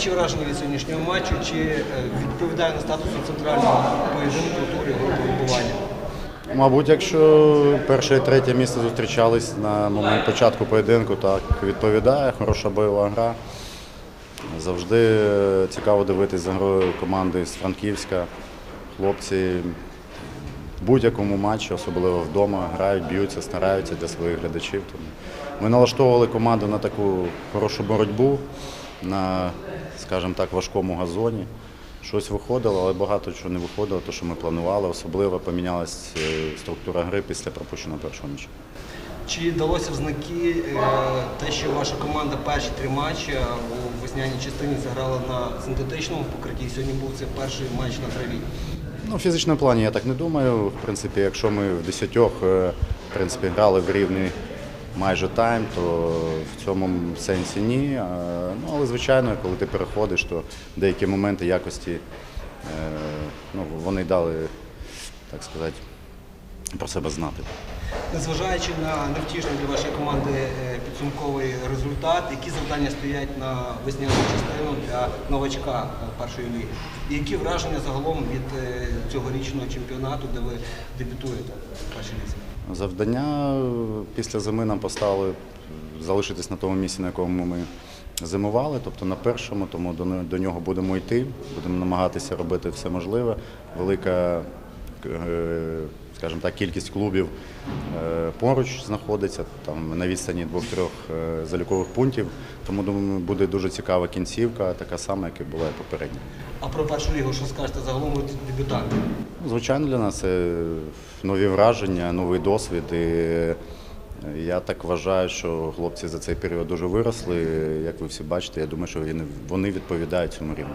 ваші враження від сьогоднішнього матчу? Чи е, відповідає на статусу центрального поєдинку турі групи вибування? Мабуть, якщо перше і третє місце зустрічались на момент початку поєдинку, так відповідає, хороша бойова гра. Завжди цікаво дивитись за грою команди з Франківська. Хлопці в будь-якому матчі, особливо вдома, грають, б'ються, стараються для своїх глядачів. Ми налаштовували команду на таку хорошу боротьбу, на, скажімо так, важкому газоні. Щось виходило, але багато чого не виходило, те, що ми планували. Особливо помінялась е, структура гри після пропущеного першого м'яча. Чи далося в знаки е, те, що ваша команда перші три матчі у весняній частині заграла на синтетичному покритті? Сьогодні був це перший матч на траві. Ну, в фізичному плані я так не думаю. В принципі, якщо ми в десятьох е, в принципі, грали в рівний майже тайм, то в цьому сенсі ні. Ну, але звичайно, коли ти переходиш, то деякі моменти якості е, ну, вони дали, так сказати, про себе знати. Незважаючи на невтішний для вашої команди е, підсумковий результат, які завдання стоять на весняну частину для новачка е, першої ліги? І які враження загалом від е, цьогорічного чемпіонату, де ви дебютуєте в першій лізі? Завдання після зими нам поставили залишитись на тому місці, на якому ми зимували, тобто на першому, тому до, до нього будемо йти, будемо намагатися робити все можливе. Велика, е, скажімо так, кількість клубів е, поруч знаходиться, там на відстані двох-трьох е, залікових пунктів. Тому думаю, буде дуже цікава кінцівка, така сама, як і була попередня. А про першу лігу, що скажете загалом дебютанти? Звичайно, для нас це нові враження, новий досвід. І е, я так вважаю, що хлопці за цей період дуже виросли. Як ви всі бачите, я думаю, що вони відповідають цьому рівню.